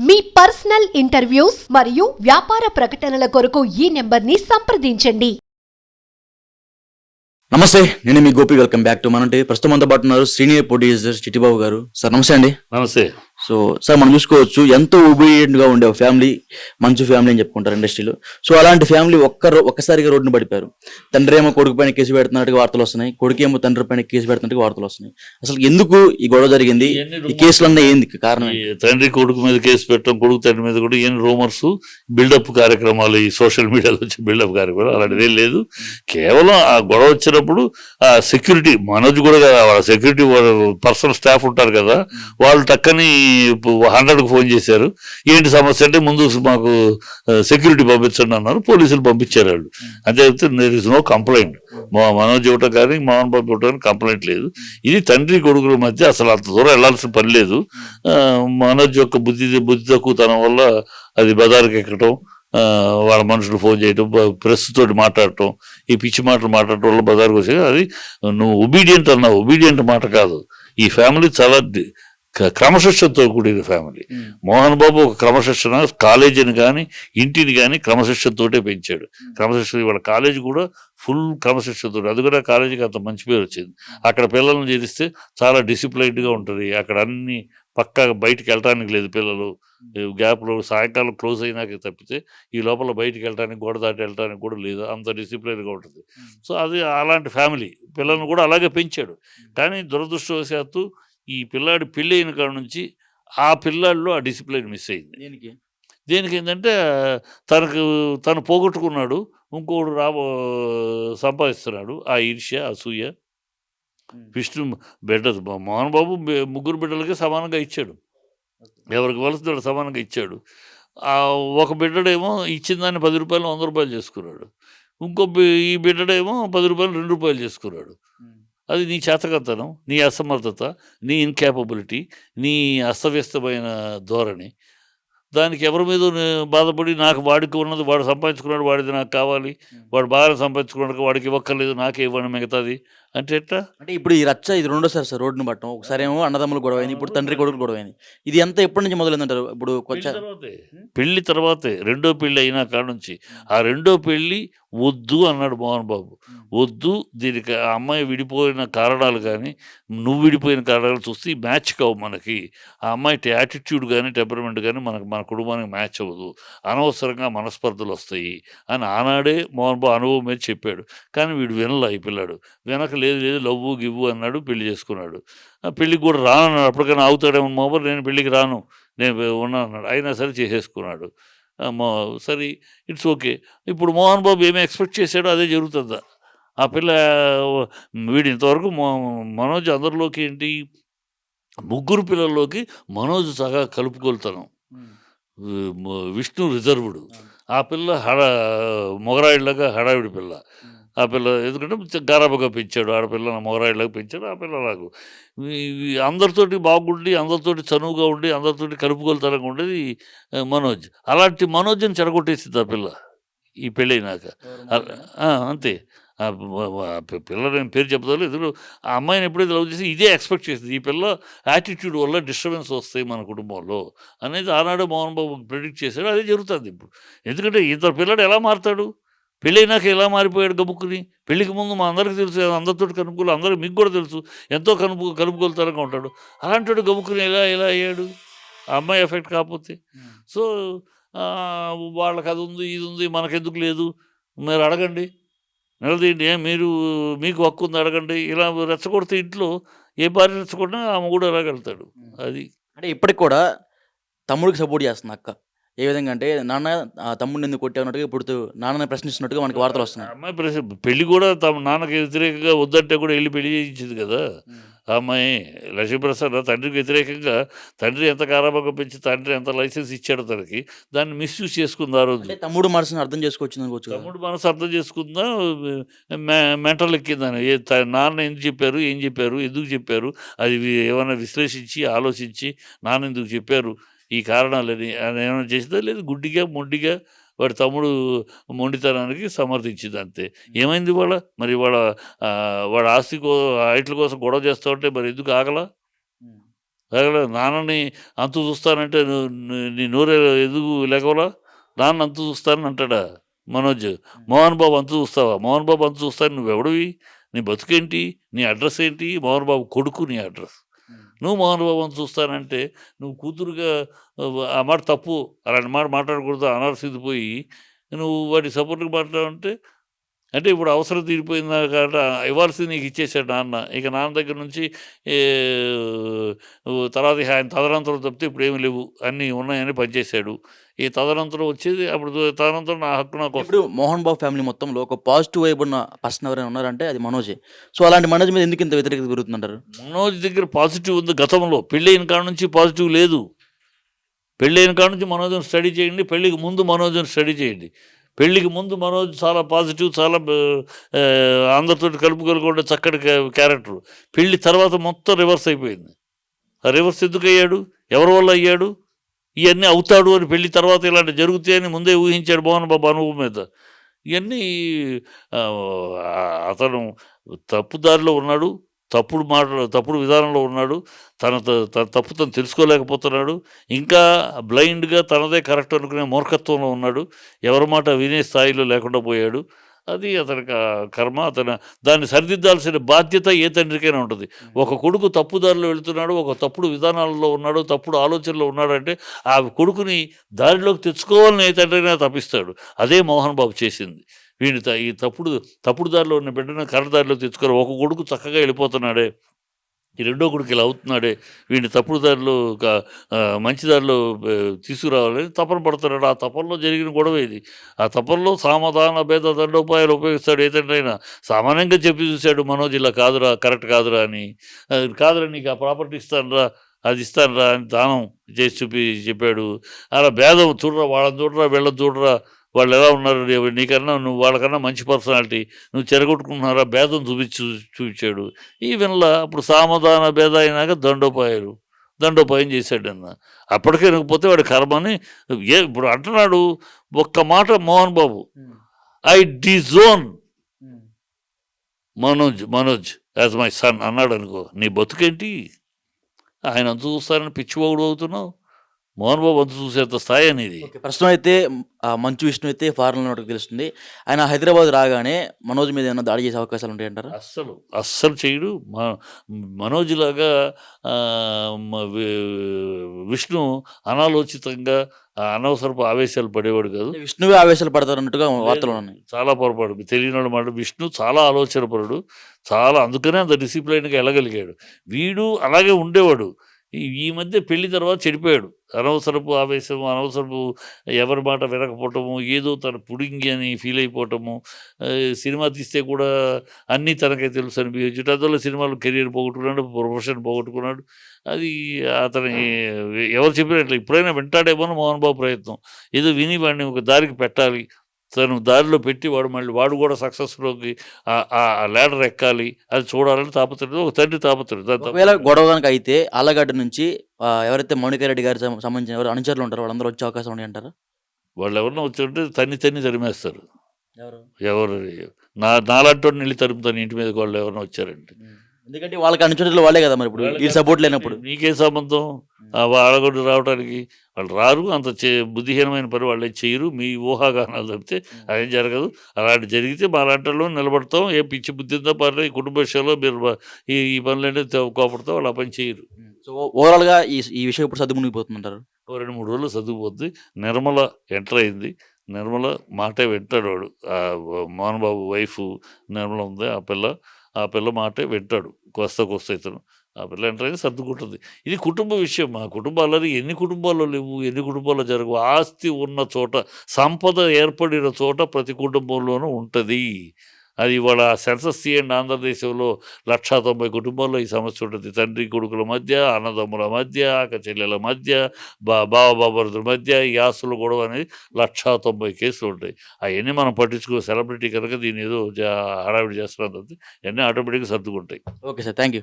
మీ personal interviews మరియు వ్యాపార ప్రకటనల కొరకు ఈ నెంబర్ని సంప్రదించండి. నమస్తే నేను మీ గోపి. వెల్కమ్ బ్యాక్ టు మనంటే. ప్రస్తుతం అంతా పాటు ఉన్నారు సీనియర్ ప్రొడ్యూసర్ చిట్టిబాబు గారు. సార్ నమస్తే అండి. నమస్తే. సో సార్ మనం చూసుకోవచ్చు ఎంతో గా ఉండే ఒక ఫ్యామిలీ మంచి ఫ్యామిలీ అని చెప్పుకుంటారు ఇండస్ట్రీలో సో అలాంటి ఫ్యామిలీ ఒక్క ఒక్కసారిగా రోడ్డున పడిపోయారు. తండ్రి ఏమో కొడుకు పైన కేసు పెడుతున్నట్టుగా వార్తలు వస్తున్నాయి. కొడుకు ఏమో తండ్రి పైన కేసు పెడుతున్నట్టుగా వార్తలు వస్తున్నాయి. అసలు ఎందుకు ఈ గొడవ జరిగింది? ఈ కేసులన్నీ ఏంది కారణం తండ్రి కొడుకు మీద కేసు పెట్టడం కొడుకు తండ్రి మీద కూడా ఏం రూమర్స్ బిల్డప్ కార్యక్రమాలు ఈ సోషల్ మీడియాలో వచ్చే బిల్డప్ కార్యక్రమాలు అలాంటిది ఏం లేదు. కేవలం ఆ గొడవ వచ్చినప్పుడు ఆ సెక్యూరిటీ మనోజ్ కూడా కదా వాళ్ళ సెక్యూరిటీ పర్సనల్ స్టాఫ్ ఉంటారు కదా వాళ్ళు టక్కని హండ్రెడ్కి ఫోన్ చేశారు. ఏంటి సమస్య అంటే ముందు మాకు సెక్యూరిటీ పంపించండి అన్నారు. పోలీసులు పంపించారు వాళ్ళు. అంతే చెప్తే దేర్ ఇస్ నో కంప్లైంట్ మా మనోజ్ ఇవ్వటం కానీ మోహన్ బాబు ఇవ్వటం కానీ కంప్లైంట్ లేదు. ఇది తండ్రి కొడుకుల మధ్య అసలు అంత దూరం వెళ్ళాల్సిన పని లేదు. మనోజ్ యొక్క బుద్ధి బుద్ధి తక్కువతనం వల్ల అది బజార్కి ఎక్కటం వాళ్ళ మనుషులు ఫోన్ చేయటం ప్రెస్ తోటి మాట్లాడటం ఈ పిచ్చి మాటలు మాట్లాడటం వల్ల బజార్కి వచ్చి అది నువ్వు ఒబీడియంట్ అన్నావు. ఒబీడియంట్ మాట కాదు. ఈ ఫ్యామిలీ చాలా క్రమశిక్షణతో కూడిన ఫ్యామిలీ మోహన్ బాబు ఒక క్రమశిక్షణ కాలేజీని కానీ ఇంటిని కానీ క్రమశిక్షణతోటే పెంచాడు. క్రమశిక్షణ ఇవాళ కాలేజీ కూడా ఫుల్ క్రమశిక్షణతో అది కూడా కాలేజీకి అంత మంచి పేరు వచ్చింది. అక్కడ పిల్లల్ని చేరిస్తే చాలా డిసిప్లైన్డ్గా ఉంటుంది. అక్కడ అన్ని పక్కా బయటికి వెళ్ళటానికి లేదు పిల్లలు. గ్యాప్లో సాయంకాలం క్లోజ్ అయినాక తప్పితే ఈ లోపల బయటికి వెళ్ళటానికి గోడ దాటి వెళ్ళటానికి కూడా లేదు. అంత డిసిప్లైన్గా ఉంటుంది. సో అది అలాంటి ఫ్యామిలీ పిల్లల్ని కూడా అలాగే పెంచాడు. కానీ దురదృష్టవశాత్తు ఈ పిల్లాడి పెళ్ళి అయిన కాడ నుంచి ఆ పిల్లాడిలో ఆ డిసిప్లైన్ మిస్ అయింది. దేనికి? దేనికి ఏంటంటే తనకు తను పోగొట్టుకున్నాడు ఇంకోడు రా సంపాదిస్తున్నాడు ఆ ఈర్ష్య అసూయ. విష్ణు బిడ్డ మోహన్ బాబు ముగ్గురు బిడ్డలకి సమానంగా ఇచ్చాడు. ఎవరికి వలసిన సమానంగా ఇచ్చాడు. ఆ ఒక బిడ్డడేమో ఇచ్చిన దాన్ని పది రూపాయలు వంద రూపాయలు చేసుకున్నాడు. ఇంకో ఈ బిడ్డడేమో పది రూపాయలు రెండు రూపాయలు చేసుకున్నాడు. అది నీ చేతకతనం నీ అసమర్థత నీ ఇన్కేపబిలిటీ నీ అస్తవ్యస్తమైన ధోరణి. దానికి ఎవరి మీద బాధపడి నాకు వాడికి ఉన్నది వాడు సంపాదించుకున్నాడు వాడిది నాకు కావాలి వాడు బాగా సంపాదించుకున్నాడు వాడికి ఇవ్వక్కర్లేదు నాకే ఇవ్వండి మిగతాది. అంటే ఎట్లా? అంటే ఇప్పుడు ఈ రచ్చ ఇది రెండోసారి సార్ రోడ్డును పట్టడం. ఒకసారి ఏమో అన్నదమ్ములు గొడవ అయింది ఇప్పుడు తండ్రి కొడుకు గొడవ అయింది ఇది ఎంత ఎప్పటి నుంచి మొదలైందంటారు? ఇప్పుడు పెళ్ళి కొంచెం తర్వాతే. పెళ్ళి తర్వాతే. రెండో పెళ్ళి అయినా కాడ నుంచి. ఆ రెండో పెళ్ళి వద్దు అన్నాడు మోహన్ బాబు. వద్దు దీనికి ఆ అమ్మాయి విడిపోయిన కారణాలు కానీ నువ్వు విడిపోయిన కారణాలు చూస్తే మ్యాచ్ కావు మనకి. ఆ అమ్మాయి యాటిట్యూడ్ కానీ టెంపర్మెంట్ కానీ మనకు మన కుటుంబానికి మ్యాచ్ అవ్వదు. అనవసరంగా మనస్పర్ధలు వస్తాయి అని ఆనాడే మోహన్ బాబు అనుభవం మీద చెప్పాడు. కానీ వీడు వినలా ఈ పిల్లాడు. వెనక లేదు లేదు లవ్వు గివ్వు అన్నాడు పెళ్ళి చేసుకున్నాడు. ఆ పెళ్ళికి కూడా రాను అన్నాడు. అప్పటికైనా అవుతాడేమో మోబర్ నేను పెళ్ళికి రాను నేను ఉన్నాను అన్నాడు. అయినా సరే చేసేసుకున్నాడు. సరే ఇట్స్ ఓకే. ఇప్పుడు మోహన్ బాబు ఏమి ఎక్స్పెక్ట్ చేశాడో అదే జరుగుతుందా? ఆ పిల్ల వీడి ఇంతవరకు మో- మనోజ్ అందరిలోకి ఏంటి? ముగ్గురు పిల్లల్లోకి మనోజ్ సగా కలుపుకొలుతాను. విష్ణు రిజర్వ్డ్. ఆ పిల్ల హడ మొగరాయిలాగా హడావిడి పిల్ల. ఆ పిల్ల ఎందుకంటే గారాబగా పెంచాడు. ఆడపిల్ల మొగరాయిలాగా పెంచాడు. ఆ పిల్ల నాకు అందరితోటి బాగుండి అందరితోటి చనువుగా ఉండి అందరితోటి కలుపుకొలుతనంగా ఉండేది మనోజ్. అలాంటి మనోజ్ని చెడగొట్టేసింది ఆ పిల్ల ఈ పెళ్ళైనాక. అంతే. పిల్ల నేను పేరు చెప్తాను ఎదురు ఆ అమ్మాయిని ఎప్పుడైతే లవ్ చేసి ఇదే ఎక్స్పెక్ట్ చేసింది. ఈ పిల్ల యాటిట్యూడ్ వల్ల డిస్టర్బెన్స్ వస్తాయి మన కుటుంబంలో అనేది ఆనాడే మోహన్ బాబు ప్రిడిక్ట్ చేశాడు. అదే జరుగుతుంది ఇప్పుడు. ఎందుకంటే ఇద్దరు పిల్లడు ఎలా మారుతాడు? పెళ్ళైనాక ఎలా మారిపోయాడు గబుక్కుని పెళ్ళికి ముందు మా అందరికీ తెలుసు అందరితో కనుక్కోలు అందరూ మీకు కూడా తెలుసు. ఎంతో కలుపు కలుపుకొలుతారంగా ఉంటాడు. అలాంటి గబుక్కుని ఎలా ఎలా అయ్యాడు? ఆ అమ్మాయి ఎఫెక్ట్ కాకపోతే. సో వాళ్ళకి అది ఉంది ఇది ఉంది మనకెందుకు లేదు? మీరు అడగండి. నిలదీయండి. ఏ మీరు మీకు హక్కు ఉంది అడగండి. ఇలా రెచ్చగొడితే ఇంట్లో ఏ భార్య రెచ్చగొట్టినా ఆమె కూడా ఎలాగెళ్తాడు? అది. అంటే ఇప్పటికి కూడా తమ్ముడికి సపోర్ట్ చేస్తుంది అక్క. ఏ విధంగా అంటే నాన్న ఆ తమ్ముడిని ఎందుకు కొట్టావున్నట్టుగా ఇప్పుడు నాన్నని ప్రశ్నిస్తున్నట్టుగా మనకి వార్తలు వస్తున్నాయి. అమ్మాయి ప్రశ్న పెళ్ళి కూడా తమ నాన్నకి వ్యతిరేకంగా వద్దంటే కూడా వెళ్ళి పెళ్ళి చేయించింది కదా. ఆ అమ్మాయి లక్ష్మీప్రసాద్ తండ్రికి వ్యతిరేకంగా తండ్రి ఎంత కారాబాగా పెంచి తండ్రి ఎంత లైసెన్స్ ఇచ్చాడో తనకి దాన్ని మిస్యూజ్ చేసుకుంది ఆ రోజు. తమ్ముడు మనసుని అర్థం చేసుకోవచ్చు అనుకోవచ్చు. తమ్ముడు మనసు అర్థం చేసుకుందా మెంటల్ ఎక్కిందని. నాన్న ఎందుకు చెప్పారు ఏం చెప్పారు ఎందుకు చెప్పారు అది ఏమైనా విశ్లేషించి ఆలోచించి నాన్న ఎందుకు చెప్పారు ఈ కారణాలని ఏమైనా చేసిందా? లేదు గుడ్డిగా మొండిగా వాడి తమ్ముడు మొండితనానికి సమర్థించింది అంతే. ఏమైంది వాళ్ళ మరి వాళ్ళ వాడు ఆస్తి కో ఐట్ల కోసం గొడవ చేస్తూ ఉంటే మరి ఎందుకు ఆగలా? లేకపోతే నాన్నని అంతు చూస్తానంటే నీ- నోరు ఎదుగు లేకవలా నాన్న అంతు చూస్తానని అంటాడా మనోజ్? మోహన్ బాబు అంతు చూస్తావా? మోహన్ బాబు అంతు చూస్తాను నువ్వెవడివి? నీ బతుకేంటి? నీ అడ్రస్ ఏంటి? మోహన్ బాబు కొడుకు నీ అడ్రస్. నువ్వు మహానుభావం చూస్తానంటే నువ్వు కూతురుగా ఆ మాట తప్పు అలాంటి మాట మాట్లాడకూడదు అనాల్సింది పోయి నువ్వు వాటి సపోర్ట్కి మాట్లాడంటే అంటే ఇప్పుడు అవసరం తీరిపోయిందా కాబట్టి ఇవ్వాల్సింది నీకు ఇచ్చేసాడు నాన్న. ఇక నాన్న దగ్గర నుంచి తర్వాత ఆయన తదనంతరం తప్పితే ఇప్పుడు ఏమి లేవు. అన్నీ ఉన్నాయని పనిచేశాడు. ఈ తదనంతరం వచ్చేది అప్పుడు తదనంతరం నా హక్కు నాకు. ఇప్పుడు మోహన్ బాబు ఫ్యామిలీ మొత్తంలో ఒక పాజిటివ్ వైబ్ ఉన్న పర్సన్ ఎవరైనా ఉన్నారంటే అది మనోజే. సో అలాంటి మనోజ్ మీద ఎందుకు ఇంత వ్యతిరేకత పెరుగుతుందంటారు మనోజ్ దగ్గర పాజిటివ్ ఉంది గతంలో. పెళ్ళైన కాడ నుంచి పాజిటివ్ లేదు. పెళ్ళైన కాడ నుంచి మనోజ్ని స్టడీ చేయండి పెళ్ళికి ముందు మనోజ్ని స్టడీ చేయండి. పెళ్ళికి ముందు మనోజ్ చాలా పాజిటివ్ చాలా అందరితో కలుపుకొలుకుంటే చక్కటి క్యా- క్యారెక్టర్. పెళ్ళి తర్వాత మొత్తం రివర్స్ అయిపోయింది. ఆ రివర్స్ ఎందుకు అయ్యాడు? ఎవరి వల్ల అయ్యాడు? ఇవన్నీ అవుతాడు అని పెళ్ళి తర్వాత ఇలాంటి జరుగుతాయని ముందే ఊహించాడు మోహన్ బాబు అనుభవం మీద. ఇవన్నీ అతను తప్పుదారిలో ఉన్నాడు. తప్పుడు మాటలు తప్పుడు విధానంలో ఉన్నాడు. తన త- తన తప్పు తను తెలుసుకోలేకపోతున్నాడు. ఇంకా బ్లైండ్గా తనదే కరెక్ట్ అనుకునే మూర్ఖత్వంలో ఉన్నాడు. ఎవరి మాట వినే స్థాయిలో లేకుండా పోయాడు. అది అతని కర్మ. అతను దాన్ని సరిదిద్దాల్సిన బాధ్యత ఏ తండ్రికైనా ఉంటుంది. ఒక కొడుకు తప్పుదారిలో వెళుతున్నాడు ఒక తప్పుడు విధానాలలో ఉన్నాడు తప్పుడు ఆలోచనలో ఉన్నాడంటే ఆ కొడుకుని దారిలోకి తెచ్చుకోవాలని ఏ తండ్రికైనా తప్పిస్తాడు. అదే మోహన్ బాబు చేసింది. వీడిని త- ఈ తప్పుడు తప్పుడు దారిలో ఉన్న బిడ్డను కర్రదారిలో దారిలో తెచ్చుకోరు ఒక కొడుకు చక్కగా వెళ్ళిపోతున్నాడే ఈ రెండో కొడుకు ఇలా అవుతున్నాడే వీడిని తప్పుడు దారిలో ఒక మంచి దారిలో తీసుకురావాలని తపన పడుతున్నాడు. ఆ తపనలో జరిగిన గొడవ ఇది. ఆ తపనలో సామధాన భేద దండోపాయాలు ఉపయోగిస్తాడు ఏదంటైనా సామాన్యంగా చెప్పి చూశాడు మనోజ్ ఇలా కాదురా కరెక్ట్ కాదురా అని. అది కాదురా నీకు ఆ ప్రాపర్టీ ఇస్తానురా అది ఇస్తానురా అని దానం చేసి చూపి చెప్పాడు. అలా భేదం చూడరా వాళ్ళని చూడరా వీళ్ళని చూడరా వాళ్ళు ఎలా ఉన్నారు నీకన్నా నువ్వు వాళ్ళకన్నా మంచి పర్సనాలిటీ. నువ్వు చెరగొట్టుకుంటున్నారా? భేదం చూపించు చూపించాడు. ఈ వినలా అప్పుడు సామధాన భేద అయినాక దండోపాయాలు. దండోపాయం చేశాడు అన్న. అప్పటికే వినకపోతే వాడి కర్మని ఏ ఇప్పుడు అంటున్నాడు ఒక్క మాట Mohan Babu. I disown Manoj Manoj as my son అన్నాడు అనుకో. నీ బతుకేంటి? ఆయన అంత చూస్తారని పిచ్చివాగుడు అవుతున్నావు. మోహన్ బాబు అంత చూసేంత స్థాయి అనేది. ప్రస్తుతం అయితే ఆ, మంచు విష్ణు అయితే ఫారెన్ ఉన్నట్టు తెలుస్తుంది. ఆయన హైదరాబాద్ రాగానే మనోజ్ మీద ఏమైనా దాడి చేసే అవకాశాలు ఉంటాయంటారా? అస్సలు అస్సలు చేయడు. మనోజ్ లాగా విష్ణు అనాలోచితంగా అనవసరపు ఆవేశాలు పడేవాడు కాదు. విష్ణువే ఆవేశాలు పడతారు అన్నట్టుగా వార్తలు ఉన్నాయి. చాలా పొరపాటు. తెలియని మాట విష్ణు చాలా ఆలోచనపరుడు. చాలా అందుకనే అంత డిసిప్లైన్గా వెళ్ళగలిగాడు వీడు అలాగే ఉండేవాడు. ఈ మధ్య పెళ్ళి తర్వాత చెడిపోయాడు. అనవసరపు ఆవేశం అనవసరపు ఎవరి మాట వినకపోవటము ఏదో తన పుడింగి అని ఫీల్ అయిపోవటము సినిమా తీస్తే కూడా అన్నీ తనకే తెలుసు అని బిహేవ్ అందులో సినిమాలో కెరీర్ పోగొట్టుకున్నాడు ప్రొఫెషన్ పోగొట్టుకున్నాడు. అది అతని ఎవరు చెప్పినట్లు ఇప్పుడైనా వింటాడేమో మోహన్ బాబు ప్రయత్నం. ఏదో విని వాడిని ఒక దారికి పెట్టాలి తను దారిలో పెట్టి వాడు మళ్ళీ వాడు కూడా సక్సెస్లోకి ఆ లేడర్ ఎక్కాలి. అది చూడాలని తాపత్రయం ఒక తండ్రి తాపత్రయం. ఒకవేళ గొడవ కనుక అయితే ఆలగడ్డ నుంచి ఎవరైతే మౌనికా రెడ్డి గారి సంబంధించిన ఎవరు అనుచరులు ఉంటారో వాళ్ళందరూ వచ్చే అవకాశం ఉన్నాయి అంటారా? వాళ్ళు ఎవరన్నా వచ్చి తన్ని తన్ని తరిమేస్తారు. ఎవరు? ఎవరు? నా నాలాంటి వెళ్ళి తరుముతాను ఇంటి మీదకి వాళ్ళు ఎవరైనా వచ్చారంటే. ఎందుకంటే వాళ్ళకి అనుచరులు వాళ్ళే కదా మరి ఇప్పుడు. ఈ సపోర్ట్ లేనప్పుడు. నీకే సంబంధం? వాళ్ళగొడ్డు రావడానికి వాళ్ళు రారు అంత చే బుద్ధిహీనమైన పని వాళ్ళు చేయరు మీ ఊహాగానాలు తప్పితే అదేం జరగదు. అలాంటి జరిగితే మా లాంటిలో నిలబడతాం ఏ పిచ్చి బుద్ధి ఉందో పర్లేదు ఈ కుటుంబ విషయంలో మీరు ఈ ఈ పనులంటే కోపడతాం వాళ్ళు ఆ పని చేయరు. సో ఓవరాల్గా ఈ ఈ విషయం ఇప్పుడు సర్దు మునిగిపోతుంటారు ఓ రెండు మూడు రోజులు చదువుపోద్ది నిర్మల ఎంటర్ అయింది. నిర్మల మాటే వింటాడు వాడు. మోహన్ బాబు వైఫ్ నిర్మల ఉంది ఆ పిల్ల. ఆ పిల్ల మాటే వింటాడు. కొస్త కొస్త ఇతను. ఆ పిల్ల ఎంటర్ సర్దుకుంటుంది. ఇది కుటుంబ విషయం. మా కుటుంబాలలో ఎన్ని కుటుంబాల్లో లేవు ఎన్ని కుటుంబాల్లో జరగవు. ఆస్తి ఉన్న చోట సంపద ఏర్పడిన చోట ప్రతి కుటుంబంలోనూ ఉంటుంది. అది ఇవాళ సెన్సస్ తీయండి ఆంధ్రదేశంలో లక్షా తొంభై కుటుంబాల్లో ఈ సమస్య ఉంటుంది. తండ్రి కొడుకుల మధ్య అన్నదమ్ముల మధ్య అక్క చెల్లెల మధ్య బా బావ మధ్య ఈ ఆస్తులు గొడవ అనేది లక్షా తొంభై కేసులు ఉంటాయి. అవన్నీ మనం పట్టించుకో సెలబ్రిటీ కనుక దీని ఏదో జా- హడావిడి చేస్తున్నది అన్నీ ఆటోమేటిక్గా సర్దుకుంటాయి. Okay sir. Thank you